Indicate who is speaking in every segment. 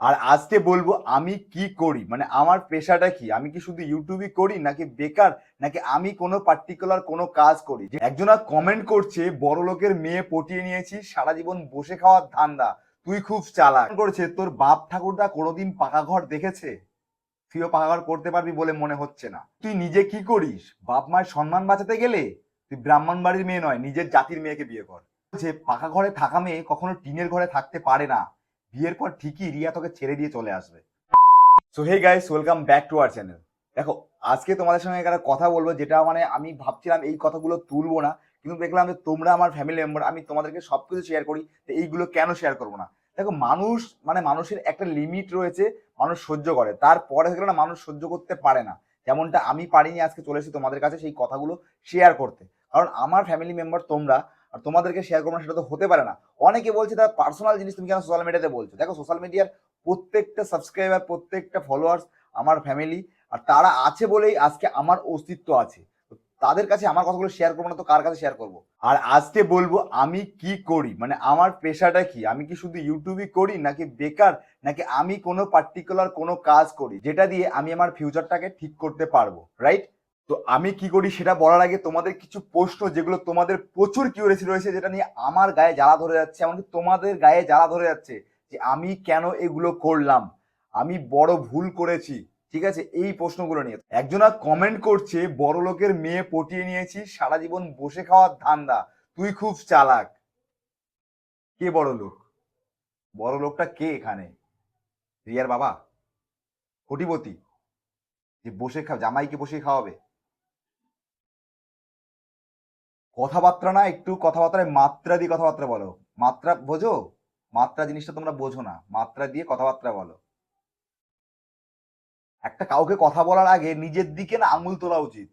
Speaker 1: আর আজকে বলব আমি কি করি? মানে আমার পেশাটা কি? আমি কি শুধু ইউটিউবই করি নাকি বেকার? নাকি আমি কোনো পার্টিকুলার কোনো কাজ করি? একজনা কমেন্ট করছে বড় লোকের মেয়ে পটিয়ে নিয়েছি, সারা জীবন বসে খাওয়ার ধান্দা। তুই খুব চালাক। করছে, তোর বাপ ঠাকুরদা কোনোদিন পাকা ঘর দেখেছে? তুইও পাকা ঘর করতে পারবি বলে মনে হচ্ছে না। তুই নিজে কি করিস? বাপ মায়ের সম্মান বাঁচাতে গেলে তুই ব্রাহ্মণ বাড়ির মেয়ে নয়, নিজের জাতির মেয়েকে বিয়ে কর। যে পাকা ঘরে থাকা মেয়ে কখনো টিনের ঘরে থাকতে পারে না। বিয়ের পর ঠিকই রিয়া তোকে ছেড়ে দিয়ে চলে আসবে। So hey guys welcome back to our channel দেখো, আজকে তোমাদের সঙ্গে একটা কথা বলব যেটা মানে আমি ভাবছিলাম এই কথাগুলো তুলবো না, কিন্তু দেখলাম যে তোমরা আমার ফ্যামিলি মেম্বার আমি তোমাদেরকে সব কিছু শেয়ার করি, তো এইগুলো কেন শেয়ার করব না? দেখো, মানুষ মানে মানুষের একটা লিমিট রয়েছে, মানুষ সহ্য করে। তারপরে থেকে না, মানুষ সহ্য করতে পারে না। যেমনটা আমি পারিনি আজকে চলে এসেছি তোমাদের কাছে সেই কথাগুলো শেয়ার করতে। কারণ আমার ফ্যামিলি মেম্বার তোমরা আর তোমাদেরকে শেয়ার করব না, সেটা তো হতে পারে না। অনেকে বলছে তার পার্সোনাল জিনিস তুমি কেন সোশ্যাল মিডিয়াতে বলছো? দেখো সোশ্যাল মিডিয়ার প্রত্যেকটা সাবস্ক্রাইবার প্রত্যেকটা ফলোয়ার্স আমার ফ্যামিলি আর তারা আছে বলেই আজকে আমার অস্তিত্ব আছে। তাদের কাছে আমার কথাগুলো শেয়ার করব না, তো কার কাছে শেয়ার করব? আর আজকে বলব, আমি কি করি? মানে আমার পেশাটা কি? আমি কি শুধু ইউটিউবই করি, নাকি বেকার? নাকি আমি কোনো পার্টিকুলার কোনো কাজ করি, যেটা দিয়ে আমি আমার ফিউচারটাকে ঠিক করতে পারব? রাইট তো আমি কি করি সেটা বলার আগে তোমাদের কিছু প্রশ্ন যেগুলো তোমাদের প্রচুর কিউরিয়াসি রয়েছে, যেটা নিয়ে আমার গায়ে জ্বালা ধরে যাচ্ছে, এমনকি তোমাদের গায়ে জ্বালা ধরে যাচ্ছে যে আমি কেন এগুলো করলাম? আমি বড় ভুল করেছি, ঠিক আছে? এই প্রশ্নগুলো নিয়ে। একজনা কমেন্ট করছে বড় লোকের মেয়ে পটিয়ে নিয়েছি, সারা জীবন বসে খাওয়ার ধান্দা, তুই খুব চালাক। কে বড় লোক বড় লোকটা কে এখানে? রিয়ার বাবা? কোটিপতি? যে বসে খা জামাইকে বসে খাওয়াবে? কথাবার্তা না, একটু কথাবার্তায় মাত্রা দিয়ে কথাবার্তা বলো। মাত্রা বোঝো? মাত্রা জিনিসটা তোমরা বোঝো না। মাত্রা দিয়ে কথাবার্তা বলো। একটা কাউকে কথা বলার আগে নিজের দিকে না আঙুল তোলা উচিত।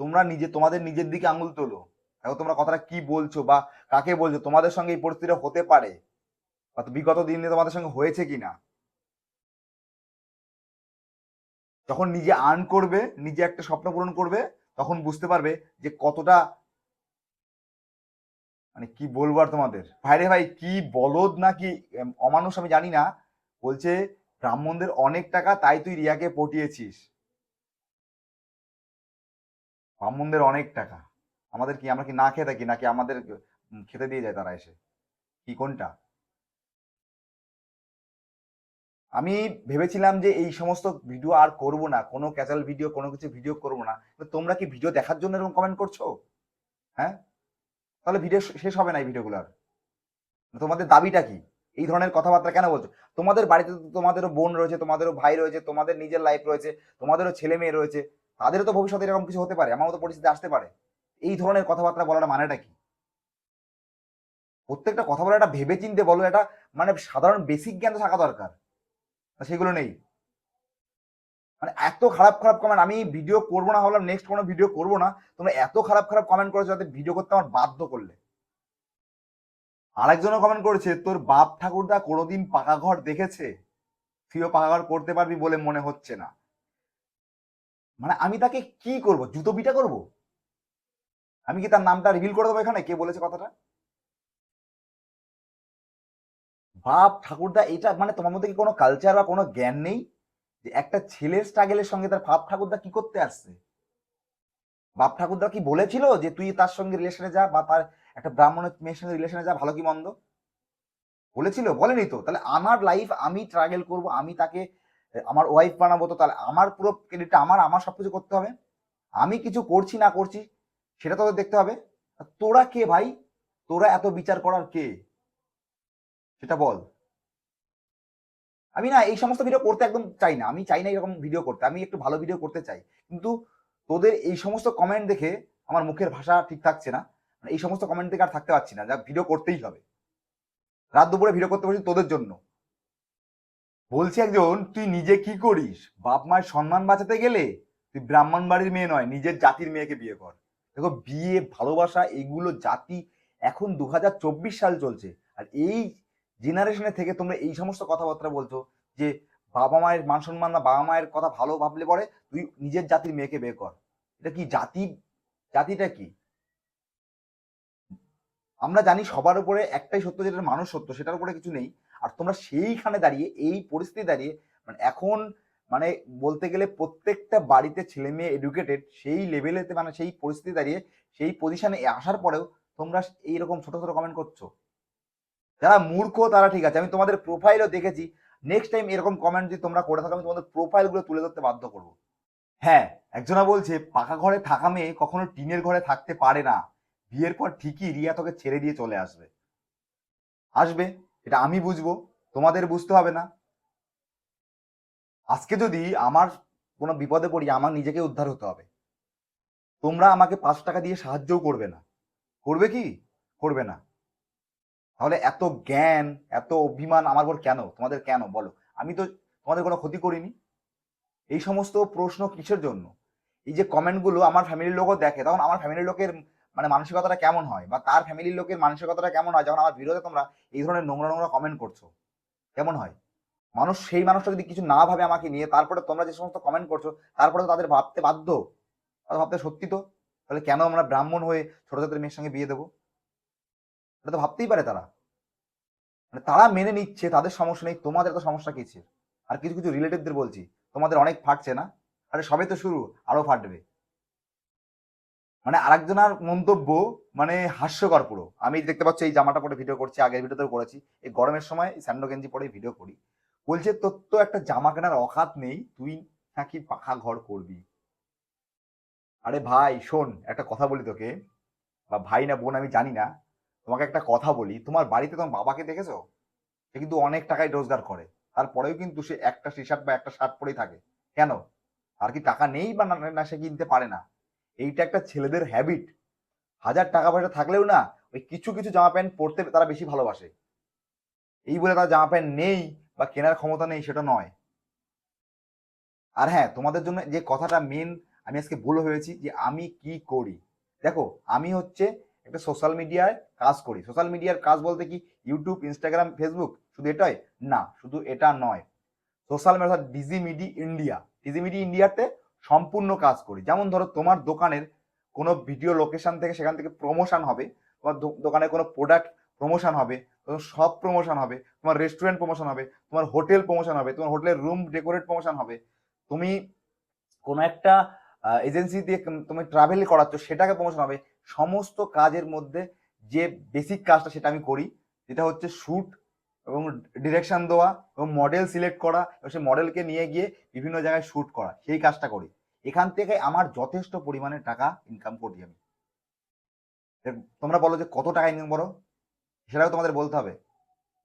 Speaker 1: তোমরা নিজে, তোমাদের নিজের দিকে আঙুল তোলো। দেখো তোমরা কথাটা কি বলছো বা কাকে বলছো? তোমাদের সঙ্গে এই পরিস্থিতিটা হতে পারে। তো বিগত দিনে তোমাদের সঙ্গে হয়েছে কিনা? যখন নিজে আর্ন করবে, নিজে একটা স্বপ্ন পূরণ করবে, তখন বুঝতে পারবে যে কতটা মানে কি বলব আর তোমাদের? ভাইরে ভাই, কি বলদ না কি অমানুষ আমি জানি না। বলছে ব্রাহ্মণদের অনেক টাকা, তাই তুই রিয়াকে পটিয়েছিস। ব্রাহ্মণদের অনেক টাকা। আমাদের কি, আমরা কি না খেয়ে থাকি? নাকি আমাদের খেতে দিয়ে যায় তারা এসে? কি কোনটা? আমি ভেবেছিলাম যে এই সমস্ত ভিডিও আর করব না। কোনো ক্যাচাল ভিডিও কোনো কিছু ভিডিও করব না। তোমরা কি ভিডিও দেখার জন্য এরকম কমেন্ট করছ? হ্যাঁ? তাহলে ভিডিও শেষ হবে না এই ভিডিওগুলো আর। তোমাদের দাবিটা কি? এই ধরনের কথাবার্তা কেন বলছো? তোমাদের বাড়িতে তো তোমাদেরও বোন রয়েছে, তোমাদেরও ভাই রয়েছে, তোমাদের নিজের লাইফ রয়েছে, তোমাদেরও ছেলে মেয়ে রয়েছে, তাদেরও তো ভবিষ্যতে এরকম কিছু হতে পারে আমার মতো পরিস্থিতি আসতে পারে। এই ধরনের কথাবার্তা বলার মানেটা কি? প্রত্যেকটা কথা বলা একটা ভেবে চিনতে বলো এটা মানে সাধারণ বেসিক জ্ঞান তো থাকা দরকার। সেগুলো নেই। মানে এত খারাপ খারাপ কমেন্ট আমি ভিডিও করব না, ভাবলাম নেক্সট কোনো ভিডিও করব না। তোমরা এত খারাপ খারাপ কমেন্ট করেছ যাতে ভিডিও করতে আমার বাধ্য করলে। আরেকজনও কমেন্ট করেছে, তোর বাপ ঠাকুরদা কোনোদিন পাকা ঘর দেখেছে? তুইও পাকা ঘর করতে পারবি বলে মনে হচ্ছে না। মানে আমি তাকে কি করব? জুতো পিটা করব? আমি কি তার নামটা রিভিল করে দেবো এখানে? কে বলেছে কথাটা? বাপ ঠাকুরদা, এটা মানে তোমার মধ্যে কি কোনো কালচার বা কোনো জ্ঞান নেই? যে একটা ছেলের স্ট্রাগেলের সঙ্গে তার বাপ ঠাকুরদা কি করতে আসছে? বাপ ঠাকুরদা কি বলেছিল যে তুই তার সঙ্গে রিলেশনে যা বা তার একটা ব্রাহ্মণের মেয়ের সঙ্গে রিলেশনে যা, ভালো কি মন্দ? বলেছিল, বলেনি তো। তাহলে আমার লাইফ আমি ট্রাগেল করব, আমি তাকে, আমার ওয়াইফ বানাবো তো তাহলে আমার পুরো ক্রেডিটটা আমার আমার সবকিছু করতে হবে? আমি কিছু করছি না করছি, সেটা তোদের দেখতে হবে? তোরা কে ভাই? তোরা এত বিচার করার কে? সেটা বল। আমি না এই সমস্ত ভিডিও করতে একদম চাই না। আমি চাই না এরকম ভিডিও করতে। আমি একটু ভালো ভিডিও করতে চাই। কিন্তু তোদের এই সমস্ত কমেন্ট দেখে আমার মুখের ভাষা ঠিক থাকছে না। এই সমস্ত কমেন্ট দেখে আর থাকতে পারছি না। যা ভিডিও করতেই হবে। রাত দুপুরে ভিডিও করতে পারছি তোদের জন্য। বলছি একজন, তুই নিজে কি করিস? বাপ মায়ের সম্মান বাঁচাতে গেলে তুই ব্রাহ্মণ বাড়ির মেয়ে নয়, নিজের জাতির মেয়েকে বিয়ে কর। দেখো, বিয়ে, ভালোবাসা, এগুলো জাতি এখন দু হাজার চব্বিশ সাল চলছে। আর এই জেনারেশনে থেকে তোমরা এই সমস্ত কথাবার্তা বলছো যে বাবা মায়ের মান সম্মান না বাবা মায়ের কথা ভালো ভাবলে পরে তুই নিজের জাতির মেয়েকে বিয়ে কর। এটা কি জাতি, জাতিটা কি? আমরা জানি সবার উপরে একটাই সত্য যেটা মানুষ সত্য, সেটার উপরে কিছু নেই। আর তোমরা সেইখানে দাঁড়িয়ে, এই পরিস্থিতি দাঁড়িয়ে মানে এখন মানে বলতে গেলে প্রত্যেকটা বাড়িতে ছেলে মেয়ে এডুকেটেড সেই লেভেলেতে মানে সেই পরিস্থিতি দাঁড়িয়ে, সেই পজিশনে আসার পরেও তোমরা এইরকম ছোট ছোট কমেন্ট করছ। যারা মূর্খ, তারা ঠিক আছে। আমি তোমাদের প্রোফাইলও দেখেছি। নেক্সট টাইম এরকম কমেন্ট যদি তোমরা করে থাকো, আমি তোমাদের প্রোফাইলগুলো তুলে ধরতে বাধ্য করব। হ্যাঁ একজনা বলছে, পাকা ঘরে থাকা মেয়ে কখনো টিনের ঘরে থাকতে পারে না। বিয়ের পর ঠিকই রিয়া তোকে ছেড়ে দিয়ে চলে আসবে। আসবে, এটা আমি বুঝব, তোমাদের বুঝতে হবে না। আজকে যদি আমার কোনো বিপদে পড়ি, আমার নিজেকে উদ্ধার হতে হবে। তোমরা আমাকে পাঁচ টাকা দিয়ে সাহায্যও করবে না। করবে কি? করবে না। তাহলে এত জ্ঞান, এত অভিমান আমার উপর কেন? তোমাদের কেন? বলো। আমি তো তোমাদের কোনো ক্ষতি করিনি। এই সমস্ত প্রশ্ন কিসের জন্য? এই যে কমেন্টগুলো আমার ফ্যামিলির লোকও দেখে, তখন আমার ফ্যামিলির লোকের মানে মানসিকতাটা কেমন হয়? বা তার ফ্যামিলির লোকের মানসিকতাটা কেমন হয়? যখন আমার ভিডিওতে তোমরা এই ধরনের নোংরা নোংরা কমেন্ট করছ, কেমন হয়? মানুষ, সেই মানুষটা যদি কিছু না ভাবে আমাকে নিয়ে, তারপরে তোমরা যে সমস্ত কমেন্ট করছ, তারপরে তো তাদের ভাবতে বাধ্য? তারা ভাবতে সত্যি তো? তাহলে কেন আমরা ব্রাহ্মণ হয়ে ছোট ছোট মেয়ের সঙ্গে বিয়ে দেবো? এটা তো ভাবতেই পারে তারা। মানে তারা মেনে নিচ্ছে, তাদের সমস্যা নেই, তোমাদের তো সমস্যা কিছে আর কিছু কিছু রিলেটিভদের বলছি, তোমাদের অনেক ফাটছে না? আরে সবে তো শুরু, আরও ফাটবে। মানে আরেকজনের মন্তব্য মানে হাস্যকর পুরো। আমি দেখতে পাচ্ছি এই জামাটা পরে ভিডিও করছি, আগের ভিডিওতেও করেছি। এই গরমের সময় স্যান্ডো গেঞ্জি পরে ভিডিও করি। বলছে, তোর তো একটা জামা কেনার অকাত নেই, তুই নাকি পাখা ঘর করবি? আরে ভাই, শোন, একটা কথা বলি তোকে। বা ভাই না বোন, আমি জানি না। তোমাকে একটা কথা বলি, তোমার বাড়িতে তোমার বাবাকে দেখেছ? সে কিন্তু অনেক টাকায় রোজগার করে, তারপরেও কিন্তু সে একটা টি শার্ট বা একটা শার্ট পরেই থাকে। কেন? আর কি টাকা নেই বা না- সে কিনতে পারে না। এইটা একটা ছেলেদের হ্যাবিট হাজার টাকা পয়সা থাকলেও না, ওই কিছু কিছু জামা প্যান্ট পরতে তারা বেশি ভালোবাসে। এই বলে তারা জামা প্যান্ট নেই বা কেনার ক্ষমতা নেই, সেটা নয়। আর হ্যাঁ তোমাদের জন্য যে কথাটা মেন আমি আজকে ভুল হয়েছি যে আমি কি করি? দেখো, আমি হচ্ছে একটা সোশ্যাল মিডিয়ায় কাজ করি। সোশ্যাল মিডিয়ার কাজ বলতে কি? ইউটিউব ইনস্টাগ্রাম ফেসবুক শুধু এটাই? না, শুধু এটা নয়। Social media Digi Midi India Digi Midi ইন্ডিয়াতে সম্পূর্ণ কাজ করি। যেমন ধরো তোমার দোকানের কোনো ভিডিও লোকেশন থেকে সেখান থেকে প্রমোশন হবে, তোমার দোকানে কোনো প্রোডাক্ট প্রমোশন হবে তোমার সব প্রমোশন হবে, তোমার রেস্টুরেন্ট প্রমোশন হবে, তোমার হোটেল প্রমোশন হবে, তোমার হোটেলের রুম ডেকোরেট প্রমোশন হবে। তুমি কোনো একটা এজেন্সি দিয়ে তুমি ট্রাভেল করাচ্ছ, সেটাকে প্রমোশন হবে। সমস্ত কাজের মধ্যে যে বেসিক কাজটা সেটা আমি করি যেটা হচ্ছে শ্যুট এবং ডিরেকশন দেওয়া এবং মডেল সিলেক্ট করা এবং সেই মডেলকে নিয়ে গিয়ে বিভিন্ন জায়গায় শ্যুট করা, সেই কাজটা করি। এখান থেকে আমার যথেষ্ট পরিমাণে টাকা ইনকাম করি আমি। তোমরা বলো যে কত টাকা ইনকাম করো? সেটাও তোমাদের বলতে হবে।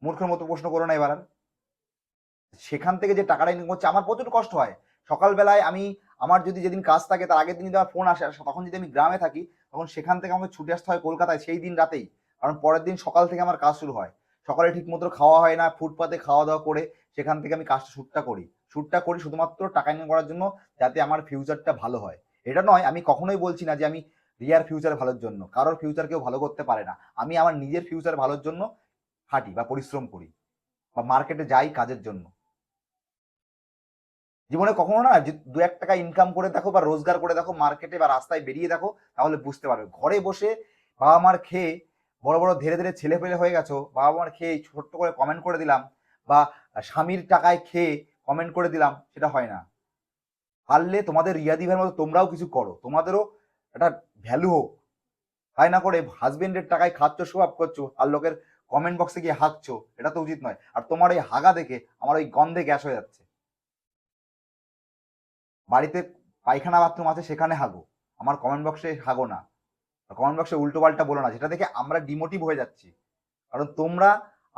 Speaker 1: মূর্খের মতো প্রশ্ন করো না এবার। সেখান থেকে যে টাকাটা ইনকাম করছে, আমার প্রচুর কষ্ট হয়। সকালবেলায় আমি আমার যদি যেদিন কাজ থাকে, তার আগের দিন যদি আমার ফোন আসে। তখন যদি আমি গ্রামে থাকি, তখন সেখান থেকে আমাকে ছুটে আসতে হয় কলকাতায়, সেই দিন রাতেই। কারণ পরের দিন সকাল থেকে আমার কাজ শুরু হয়। সকালে ঠিক মতো খাওয়া হয় না, ফুটপাতে খাওয়া দাওয়া করে সেখান থেকে আমি কাজটা, শ্যুটটা করি। শ্যুটটা করি শুধুমাত্র টাকা ইনকাম করার জন্য, যাতে আমার ফিউচারটা ভালো হয়। এটা নয়, আমি কখনোই বলছি না যে আমি রিয়ার ফিউচার ভালোর জন্য। কারোর ফিউচার কেউ ভালো করতে পারে না। আমি আমার নিজের ফিউচার ভালোর জন্য খাটি বা পরিশ্রম করি বা মার্কেটে যাই কাজের জন্য। জীবনে কখনো না দু এক টাকা ইনকাম করে দেখো বা রোজগার করে দেখো মার্কেটে বা রাস্তায় বেরিয়ে দেখো, তাহলে বুঝতে পারবে। ঘরে বসে বাবা মার খেয়ে বড় বড় ধীরে ধীরে ছেলে পেলে হয়ে গেছো, বাবা মার খেয়ে ছোট্ট করে কমেন্ট করে দিলাম বা স্বামীর টাকায় খেয়ে কমেন্ট করে দিলাম, সেটা হয় না। পারলে তোমাদের রিয়াদি ভাইয়ের মতো তোমরাও কিছু করো, তোমাদেরও একটা ভ্যালু হোক। তাই না করে হাজবেন্ডের টাকায় খাচ্ছ, সোয়াব করছ, আর লোকের কমেন্ট বক্সে গিয়ে হাঁকছো, এটা তো উচিত নয়। আর তোমার এই হাগা দেখে, আমার ওই গন্ধে গ্যাস হয়ে যাচ্ছে। বাড়িতে পায়খানা বাথরুম আছে, সেখানে হাগো। আমার কমেন্ট বক্সে হাগো না। কমেন্ট বক্সে উল্টো পাল্টা বলো না, যেটা দেখে আমরা ডিমোটিভ হয়ে যাচ্ছি। কারণ তোমরা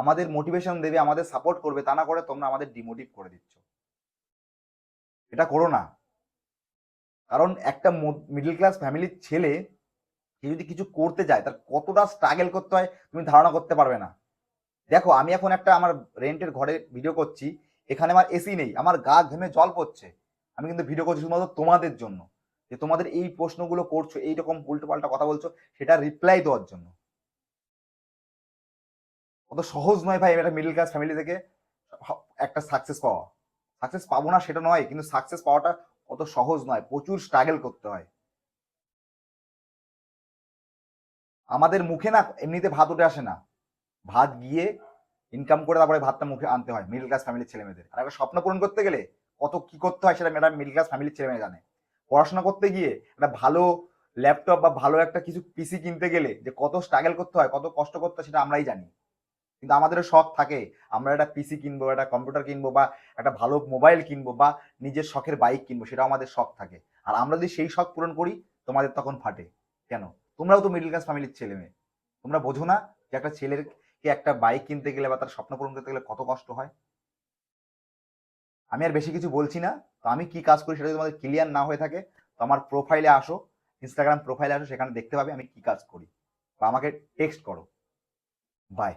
Speaker 1: আমাদের মোটিভেশন দেবে, আমাদের সাপোর্ট করবে, তা না করে তোমরা আমাদের ডিমোটিভ করে দিচ্ছ। এটা করো না। কারণ একটা মিডল ক্লাস ফ্যামিলির ছেলে, সে যদি কিছু করতে যায়, তার কতটা স্ট্রাগল করতে হয়, তুমি ধারণা করতে পারবে না। দেখো, আমি এখন একটা আমার রেন্টের ঘরে ভিডিও করছি, এখানে আমার এসি নেই, আমার গা ঘেমে জল পড়ছে। আমি কিন্তু ভিডিও করছি শুধুমাত্র তোমাদের জন্য। যে তোমাদের এই প্রশ্নগুলো করছ, এইরকম উল্টো পাল্টা কথা বলছো, সেটা রিপ্লাই দেওয়ার জন্য। অত সহজ নয় ভাই একটা মিডল ক্লাস ফ্যামিলি থেকে একটা সাকসেস পাওয়া। সাকসেস পাবো না সেটা নয়, কিন্তু সাকসেস পাওয়াটা অত সহজ নয়, প্রচুর স্ট্রাগল করতে হয়। আমাদের মুখে না এমনিতে ভাত উঠে আসে না। ভাত গিয়ে ইনকাম করে তারপরে ভাতটা মুখে আনতে হয় মিডল ক্লাস ফ্যামিলির ছেলে মেয়েদের আর একটা স্বপ্ন পূরণ করতে গেলে কত কি করতে হয় সেটা ম্যাডাম মিডল ক্লাস ফ্যামিলির ছেলে মেয়ে জানে। পড়াশোনা করতে গিয়ে একটা ভালো ল্যাপটপ বা ভালো একটা কিছু পিসি কিনতে গেলে যে কত স্ট্রাগল করতে হয়, কত কষ্ট করতে হয় সেটা আমরাই জানি। কিন্তু আমাদেরও শখ থাকে, আমরা একটা পিসি কিনবো, একটা কম্পিউটার কিনবো বা একটা ভালো মোবাইল কিনবো বা নিজের শখের বাইক কিনবো, সেটাও আমাদের শখ থাকে। আর আমরা যদি সেই শখ পূরণ করি, তোমাদের তখন ফাটে। কেন? তোমরাও তো মিডল ক্লাস ফ্যামিলির ছেলে মেয়ে তোমরা বোঝো না যে একটা ছেলের একটা বাইক কিনতে গেলে বা তার স্বপ্ন পূরণ করতে গেলে কত কষ্ট হয়? আমি আর বেশি কিছু বলছি না। তো আমি কি কাজ করি সেটা যদি তোমাদের ক্লিয়ার না হয়ে থাকে, তো আমার প্রোফাইলে আসো ইনস্টাগ্রাম প্রোফাইলে আসো, সেখানে দেখতে পাবে আমি কি কাজ করি। বা আমাকে টেক্সট করো। বাই